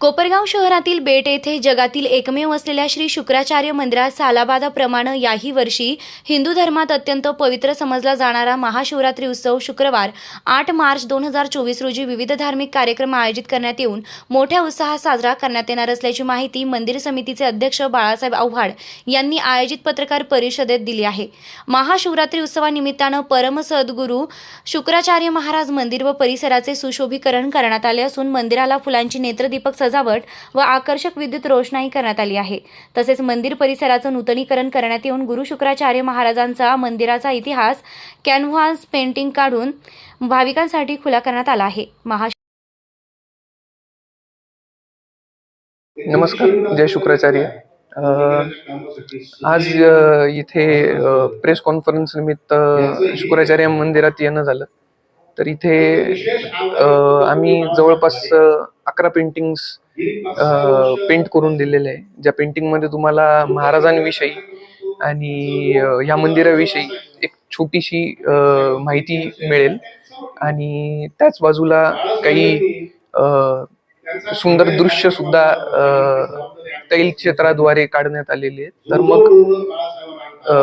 कोपरगाव शहरातील बेट येथे जगातील एकमेव असलेल्या श्री शुक्राचार्य मंदिरात सालाबादाप्रमाणे याही वर्षी हिंदू धर्मात अत्यंत पवित्र समजला जाणारा महाशिवरात्री उत्सव शुक्रवार आठ मार्च दोन हजार चोवीस रोजी विविध धार्मिक कार्यक्रम आयोजित करण्यात येऊन मोठ्या उत्साहात साजरा करण्यात येणार असल्याची माहिती मंदिर समितीचे अध्यक्ष बाळासाहेब आव्हाड यांनी आयोजित पत्रकार परिषदेत दिली आहे. महाशिवरात्री उत्सवानिमित्तानं परम सद्गुरू शुक्राचार्य महाराज मंदिर व परिसराचे सुशोभीकरण करण्यात आले असून मंदिराला फुलांची नेत्रदीपक सजावट व आकर्षक विद्युत रोषणाई करण्यात आली आहे. तसेच मंदिर परिसराचं नूतनीकरण करण्यात येऊन गुरु शुक्राचार्य महाराजांचा मंदिराचा इतिहास कॅनव्हास पेंटिंग काढून भाविकांसाठी खुला करण्यात आला आहे. महा नमस्कार जय शुक्राचार्य. आज इथे प्रेस कॉन्फरन्स निमित्त शुक्राचार्य मंदिरात येणं झालं. तर इथे आम्ही जवळपास अकरा पेंटिंग्स पेंट करून दिलेले आहे. ज्या पेंटिंगमध्ये तुम्हाला महाराजांविषयी आणि या मंदिराविषयी एक छोटीशी माहिती मिळेल. आणि त्याच बाजूला काही अ, सुंदर दृश्य सुद्धा अ, तैल क्षेत्राद्वारे काढण्यात आलेले आहेत. तर मग अ,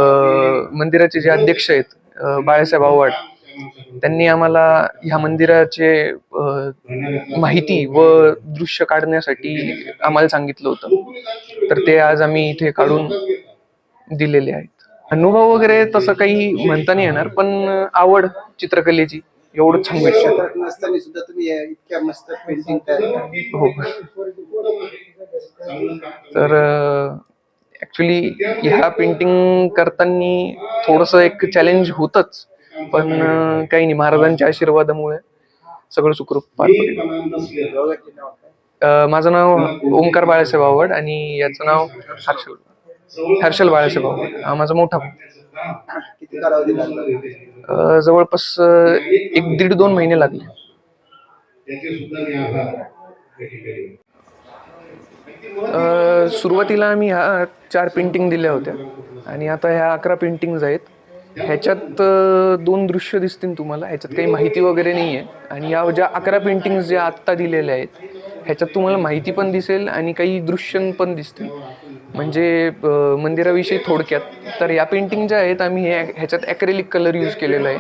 मंदिराचे जे अध्यक्ष आहेत बाळासाहेब आव्हाड त्यांनी आम्हाला ह्या मंदिराचे माहिती व दृश्य काढण्यासाठी आम्हाला सांगितलं होतं. तर ते आज आम्ही इथे काढून दिलेले आहेत. अनुभव वगैरे तसं काही म्हणता नाही येणार पण आवड चित्रकलेची एवढं सांगू इच्छितो. हो. तर ऍक्च्युली ह्या पेंटिंग करताना थोडस एक चॅलेंज होतच. पण काही नाही. महाराजांच्या आशीर्वादामुळे सगळं सुखरूप पार पडलं. माझं नाव ओंकार बाळासाहेब आवड आणि याचं नाव हर्षल. हर्षल बाळासाहेब आवड. हा माझा मोठा जवळपास एक दीड दोन महिने लागले. सुरुवातीला आम्ही ह्या चार पेंटिंग दिल्या होत्या. आणि आता ह्या अकरा पेंटिंग्ज आहेत. ह्याच्यात दोन दृश्य दिसतील तुम्हाला. ह्याच्यात काही माहिती वगैरे नाही आहे आणि या ज्या अकरा पेंटिंग्स ज्या आत्ता दिलेल्या आहेत ह्याच्यात तुम्हाला माहिती पण दिसेल आणि काही दृश्य पण दिसतील. म्हणजे मंदिराविषयी थोडक्यात. तर या पेंटिंग ज्या आहेत आम्ही हे ह्याच्यात ॲक्रेलिक कलर यूज केलेला आहे.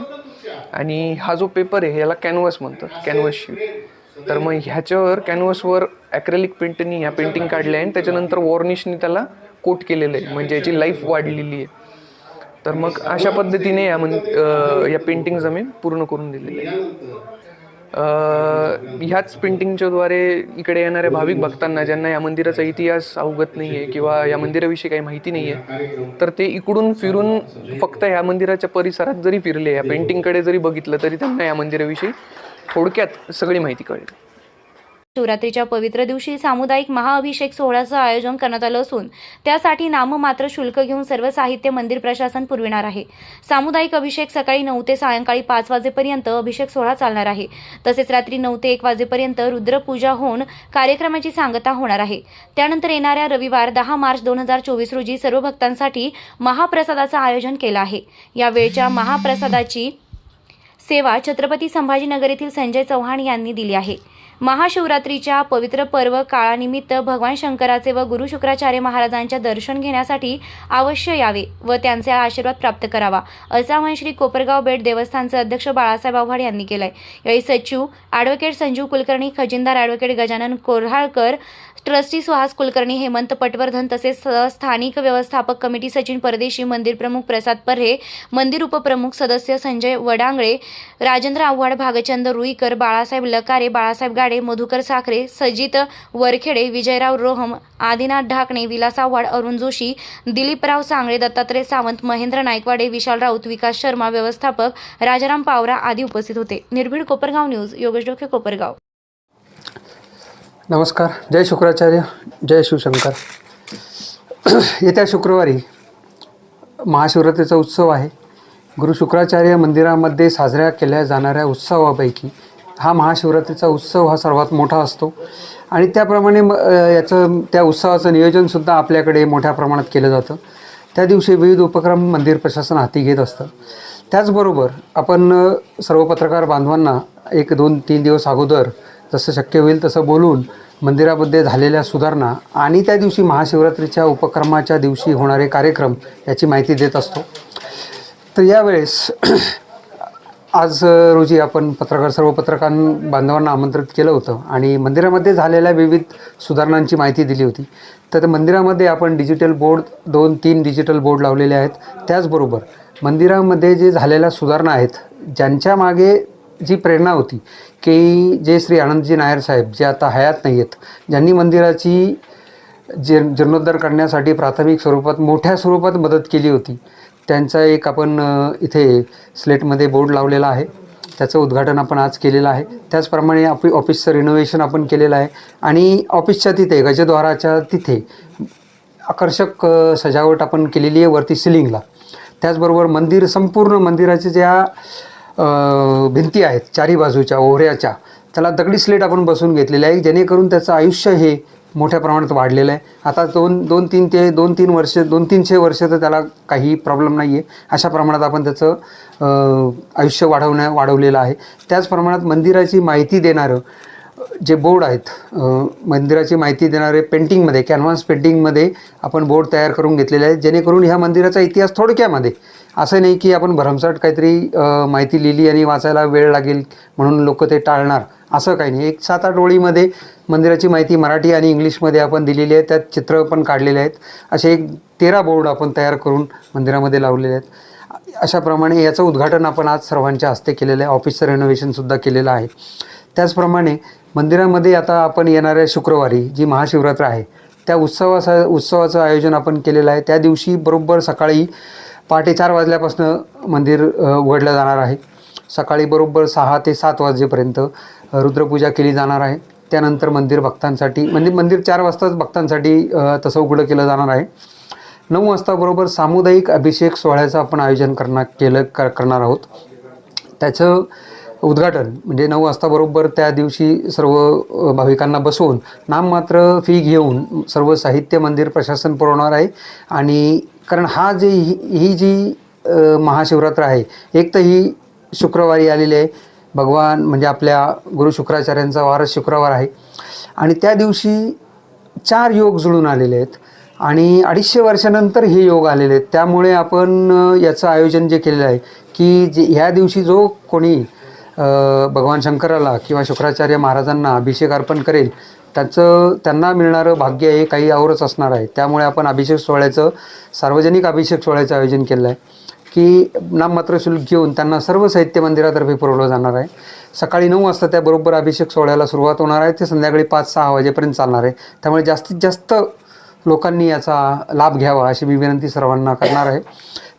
आणि हा जो पेपर आहे ह्याला कॅनव्हास म्हणतात कॅनव्हास शीट तर मग ह्याच्यावर कॅनव्हासवर ॲक्रेलिक पेंटनी ह्या पेंटिंग काढल्या आहे आणि त्याच्यानंतर वॉर्निशनी त्याला कोट केलेलं आहे. म्हणजे याची लाईफ वाढलेली आहे. तर मग अशा पद्धतीने या मन या पेंटिंग्ज आम्ही पूर्ण करून दिलेले आहे ह्याच पेंटिंगच्याद्वारे इकडे येणाऱ्या भाविक भक्तांना ज्यांना या मंदिराचा इतिहास अवगत नाही आहे किंवा या मंदिराविषयी काही माहिती नाही आहे तर ते इकडून फिरून फक्त या मंदिराच्या परिसरात जरी फिरले या पेंटिंगकडे जरी बघितलं तरी त्यांना या मंदिराविषयी थोडक्यात सगळी माहिती कळेल. शिवरात्रीच्या पवित्र दिवशी सामुदायिक महाअभिषेक सोहळ्याचं आयोजन करण्यात आलं असून त्यासाठी नाममात्र शुल्क घेऊन सर्व साहित्य मंदिर प्रशासन पुरविणार आहे. सामुदायिक अभिषेक सकाळी नऊ ते सायंकाळी पाच वाजेपर्यंत अभिषेक सोहळा चालणार आहे. तसेच रात्री नऊ ते एक वाजेपर्यंत रुद्रपूजा होऊन कार्यक्रमाची सांगता होणार आहे. त्यानंतर येणाऱ्या रविवार दहा मार्च दोन हजार चोवीस रोजी सर्व भक्तांसाठी महाप्रसादाचं आयोजन केलं आहे. या वेळच्या महाप्रसादाची सेवा छत्रपती संभाजीनगर येथील संजय चव्हाण यांनी दिली आहे. महाशिवरात्रीच्या पवित्र पर्व काळानिमित्त भगवान शंकराचे व गुरु शुक्राचार्य महाराजांच्या दर्शन घेण्यासाठी अवश्य यावे व त्यांचे आशीर्वाद प्राप्त करावा असं आवाहन श्री कोपरगाव बेट देवस्थानचे अध्यक्ष बाळासाहेब आव्हाड यांनी केलंय. यावेळी सचिव ॲडव्होकेट संजीव कुलकर्णी खजिनदार ॲडव्होकेट गजानन कोर्हाळकर ट्रस्टी सुहास कुलकर्णी हेमंत पटवर्धन तसेच स- स्थानिक व्यवस्थापक कमिटी सचिन परदेशी मंदिर प्रमुख प्रसाद पर्हे मंदिर उपप्रमुख सदस्य संजय वडांगळे राजेंद्र आव्हाड भागचंद रुईकर बाळासाहेब लकारे बाळासाहेब गाडे मधुकर साखरे सजित वरखेडे विजयराव रोहम आदिनाथ ढाकणे विलास आव्हाड अरुण जोशी दिलीपराव सांगळे दत्तात्रय सावंत महेंद्र नायकवाडे विशाल राऊत विकास शर्मा व्यवस्थापक राजाराम पावरा आदी उपस्थित होते. निर्भीड कोपरगाव न्यूज योगेश डोके कोपरगाव. नमस्कार जय शुक्राचार्य जय शिवशंकर. येत्या शुक्रवारी महाशिवरात्रीचा उत्सव आहे. गुरु शुक्राचार्य मंदिरामध्ये साजऱ्या केल्या जाणाऱ्या उत्सवापैकी हा महाशिवरात्रीचा उत्सव हा सर्वात मोठा असतो. आणि त्याप्रमाणे म याचं त्या उत्सवाचं नियोजनसुद्धा आपल्याकडे मोठ्या प्रमाणात केलं जातं. त्या दिवशी विविध उपक्रम मंदिर प्रशासन हाती घेत असतं. त्याचबरोबर आपण सर्व पत्रकार बांधवांना एक दोन तीन दिवस अगोदर जसं शक्य होईल तसं बोलून मंदिरामध्ये झालेल्या सुधारणा आणि त्या दिवशी महाशिवरात्रीच्या उपक्रमाच्या दिवशी होणारे कार्यक्रम याची माहिती देत असतो. तर यावेळेस आज रोजी आपण पत्रकार सर्व पत्रकार बांधवांना आमंत्रित केलं होतं आणि मंदिरामध्ये झालेल्या विविध सुधारणांची माहिती दिली होती. तर मंदिरामध्ये आपण डिजिटल बोर्ड दोन तीन डिजिटल बोर्ड लावलेले आहेत. त्याचबरोबर मंदिरामध्ये जे झालेल्या सुधारणा आहेत ज्यांच्या मागे जी प्रेरणा होती की जे श्री आनंदजी नायर साहेब जे आता हयात नाही आहेत ज्यांनी मंदिराची जी जीर्णोद्धार करण्यासाठी प्राथमिक स्वरूपात मोठ्या स्वरूपात मदत केली होती त्यांचा एक आपण इथे स्लेटमध्ये बोर्ड लावलेला आहे. त्याचं उद्घाटन आपण आज केलेलं आहे. त्याचप्रमाणे आपली ऑफिसचं रिनोव्हेशन आपण केलेलं आहे. आणि ऑफिसच्या तिथे गजद्वाराच्या तिथे आकर्षक सजावट आपण केलेली आहे वरती सिलिंगला त्याचबरोबर मंदिर संपूर्ण मंदिराच्या ज्या भिंती आहेत चारी बाजूच्या ओहऱ्याच्या. त्याला दगडी स्लेट आपण बसून घेतलेली आहे जेणेकरून त्याचं आयुष्य हे मोठ्या प्रमाणात वाढलेलं आहे. आता दोन दोन तीन ते दोन तीन वर्ष दोन तीनशे वर्ष तर त्याला काही प्रॉब्लेम नाही आहे अशा प्रमाणात आपण त्याचं आयुष्य वाढवण्या वाढवलेलं आहे. त्याच प्रमाणात मंदिराची माहिती देणारं जे बोर्ड आहेत मंदिराची माहिती देणारे पेंटिंगमध्ये कॅनव्हास पेंटिंगमध्ये आपण बोर्ड तयार करून घेतलेले आहेत जेणेकरून ह्या मंदिराचा इतिहास थोडक्यामध्ये असं नाही की आपण भरमसाठ काहीतरी माहिती लिहिली आणि वाचायला वेळ लागेल म्हणून लोक ते टाळणार. असं काही नाही. एक सात आठ ओळीमध्ये मंदिराची माहिती मराठी आणि इंग्लिशमध्ये आपण दिलेली आहे. त्यात चित्र पण काढलेले आहेत. असे एक तेरा बोर्ड आपण तयार करून मंदिरामध्ये लावलेले आहेत. अशाप्रमाणे याचं उद्घाटन आपण आज सर्वांच्या हस्ते केलेलं आहे. ऑफिसचं रेनोव्हेशनसुद्धा केलेलं आहे. त्याचप्रमाणे मंदिरामध्ये आता आपण येणाऱ्या शुक्रवारी जी महाशिवरात्र आहे त्या उत्सवाचा उत्सवाचं आयोजन आपण केलेलं आहे. त्या दिवशी बरोबर सकाळी पहाटे चार वाजल्यापासून मंदिर उघडलं जाणार आहे. सकाळी बरोबर सहा ते सात वाजेपर्यंत रुद्रपूजा केली जाणार आहे. त्यानंतर मंदिर भक्तांसाठी म्हणजे मंदिर चार वाजताच भक्तांसाठी तसं उघडं केलं जाणार आहे. नऊ वाजता बरोबर सामुदायिक अभिषेक सोहळ्याचं आपण आयोजन करणार केलं कर करणार आहोत. त्याचं उद्घाटन म्हणजे नऊ वाजता बरोबर त्या दिवशी सर्व भाविकांना बसवून नाममात्र फी घेऊन सर्व साहित्य मंदिर प्रशासन पुरवणार आहे. आणि कारण हा जे ही ही जी महाशिवरात्र आहे एक तर ही शुक्रवारी आलेली आहे. भगवान म्हणजे आपल्या गुरु शुक्राचार्यांचा वारस शुक्रवार आहे. आणि त्या दिवशी चार योग जुळून आलेले आहेत. आणि अडीचशे वर्षानंतर हे योग आलेले आहेत. त्यामुळे आपण याचं आयोजन जे केलेलं आहे की जे ह्या दिवशी जो कोणी भगवान शंकराला किंवा शुक्राचार्य महाराजांना अभिषेक अर्पण करेल त्यांचं त्यांना मिळणारं भाग्य हे काही आवरच असणार आहे. त्यामुळे आपण अभिषेक सोहळ्याचं सार्वजनिक अभिषेक सोहळ्याचं आयोजन केलं आहे की नाममात्र शुल्क घेऊन त्यांना सर्व साहित्य मंदिरातर्फे पुरवलं जाणार आहे. सकाळी नऊ वाजता त्याबरोबर अभिषेक सोहळ्याला सुरुवात होणार आहे. ते संध्याकाळी पाच सहा वाजेपर्यंत चालणार आहे. त्यामुळे जास्तीत जास्त लोकांनी याचा लाभ घ्यावा अशी मी विनंती सर्वांना करणार आहे.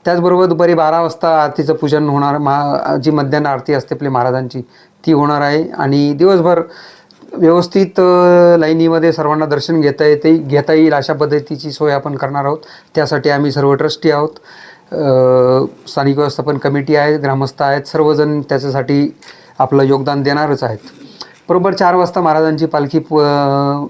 त्याचबरोबर दुपारी बारा वाजता आरतीचं पूजन होणार. मा जी मध्यान्ह आरती असते आपली महाराजांची ती होणार आहे. आणि दिवसभर व्यवस्थित लाईनीमध्ये सर्वांना दर्शन घेता येते घेता येईल अशा पद्धतीची सोय आपण करणार आहोत. त्यासाठी आम्ही सर्व ट्रस्टी आहोत. स्थानिक व्यवस्थापन कमिटी आहे ग्रामस्थ आहेत सर्वजण त्याच्यासाठी आपलं योगदान देणारच आहेत. बरोबर चार वाजता महाराजांची पालखी प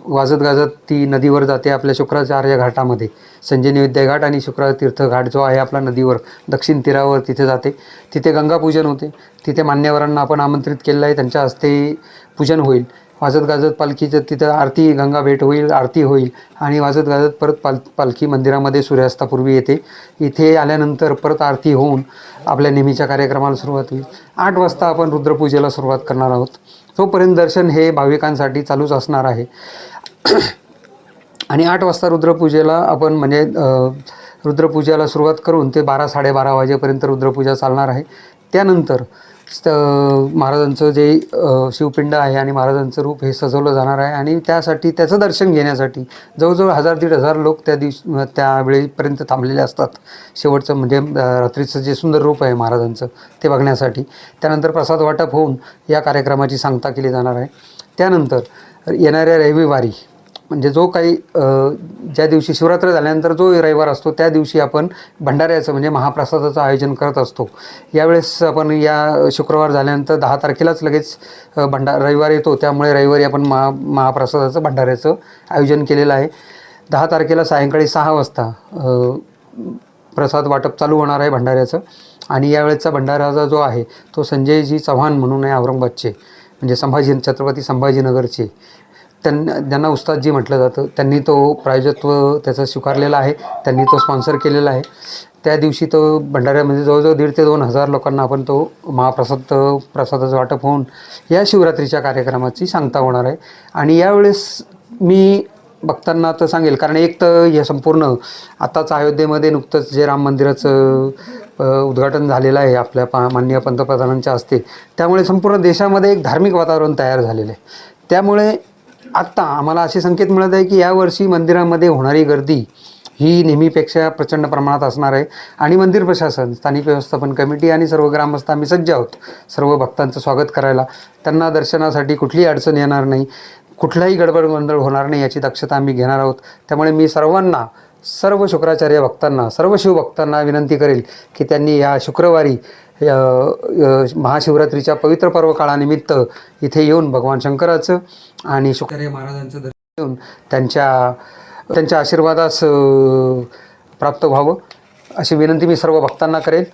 वाजत गाजत ती नदीवर जाते आपल्या शुक्राचार्य घाटामध्ये. संजय विद्या घाट आणि शुक्रातीर्थ घाट जो आहे आपला नदीवर दक्षिण तीरावर तिथे जाते. तिथे गंगापूजन होते. तिथे मान्यवरांना आपण आमंत्रित केलेलं आहे. त्यांच्या हस्ते पूजन होईल. वाजत गाजत पालखीचं तिथं आरती गंगा भेट होईल आरती होईल आणि वाजत गाजत परत पाल पालखी मंदिरामध्ये सूर्यास्तापूर्वी येते. इथे आल्यानंतर परत आरती होऊन आपल्या नेहमीच्या कार्यक्रमाला सुरुवात होईल. आठ वाजता आपण रुद्रपूजेला सुरुवात करणार आहोत. तोपर्यंत दर्शन हे भाविकांसाठी चालूच असणार आहे. आणि आठ वाजता रुद्रपूजेला आपण म्हणजे रुद्रपूजेला सुरुवात करून ते बारा साडेबारा वाजेपर्यंत रुद्रपूजा चालणार आहे. त्यानंतर महाराजांचं जे शिवपिंड आहे आणि महाराजांचं रूप हे सजवलं जाणार आहे आणि त्यासाठी त्याचं दर्शन घेण्यासाठी जवळजवळ हजार दीड हजार लोक त्या दिवस त्यावेळेपर्यंत थांबलेले असतात. शेवटचं म्हणजे रात्रीचं जे सुंदर रूप आहे महाराजांचं ते बघण्यासाठी. त्यानंतर प्रसाद वाटप होऊन या कार्यक्रमाची सांगता केली जाणार आहे. त्यानंतर येणाऱ्या रविवारी म्हणजे जो काही ज्या दिवशी शिवरात्र झाल्यानंतर जो रविवार असतो त्या दिवशी आपण भंडाऱ्याचं म्हणजे महाप्रसादाचं आयोजन करत असतो. यावेळेस आपण या शुक्रवार झाल्यानंतर दहा तारखेलाच लगेच भंडार भंडा रविवार येतो. त्यामुळे रविवारी आपण महा महाप्रसादाचं भंडाऱ्याचं आयोजन केलेलं आहे. दहा तारखेला सायंकाळी सहा वाजता प्रसाद वाटप चालू होणार आहे भंडाऱ्याचं. आणि यावेळेचा भंडाराचा जो आहे तो संजयजी चव्हाण म्हणून आहे औरंगाबादचे. म्हणजे संभाजी छत्रपती संभाजीनगरचे. त्यांना ज्यांना उस्तादजी म्हटलं जातं त्यांनी तो प्रायोजत्व त्याचं स्वीकारलेला आहे त्यांनी तो स्पॉन्सर केलेला आहे. त्या दिवशी तो भंडाऱ्यामध्ये जवळजवळ दीड ते दोन हजार लोकांना आपण तो महाप्रसाद प्रसादाचं वाटप होऊन या शिवरात्रीच्या कार्यक्रमाची सांगता होणार आहे. आणि यावेळेस मी भक्तांना तर सांगेल कारण एक तर हे संपूर्ण आताच अयोध्येमध्ये नुकतंच जे राम मंदिराचं उद्घाटन झालेलं आहे आपल्या पा माननीय पंतप्रधानांच्या हस्ते त्यामुळे संपूर्ण देशामध्ये एक धार्मिक वातावरण तयार झालेलं आहे. त्यामुळे आत्ता आम्हाला असे संकेत मिळत आहे की यावर्षी मंदिरामध्ये होणारी गर्दी ही नेहमीपेक्षा प्रचंड प्रमाणात असणार आहे. आणि मंदिर प्रशासन स्थानिक व्यवस्थापन कमिटी आणि सर्व ग्रामस्थ आम्ही सज्ज आहोत. सर्व भक्तांचं स्वागत करायला. त्यांना दर्शनासाठी कुठलीही अडचण येणार नाही. कुठलाही गडबड गोंधळ होणार नाही याची दक्षता आम्ही घेणार आहोत. त्यामुळे मी सर्वांना सर्व शुक्राचार्य भक्तांना सर्व शिवभक्तांना विनंती करेल की त्यांनी या शुक्रवारी महाशिवरात्रीच्या पवित्र पर्व काळानिमित्त इथे येऊन भगवान शंकराचं आणि शुक्राचार्य महाराजांचं दर्शन घेऊन त्यांच्या त्यांच्या आशीर्वादास प्राप्त व्हावं अशी विनंती मी सर्व भक्तांना करेल.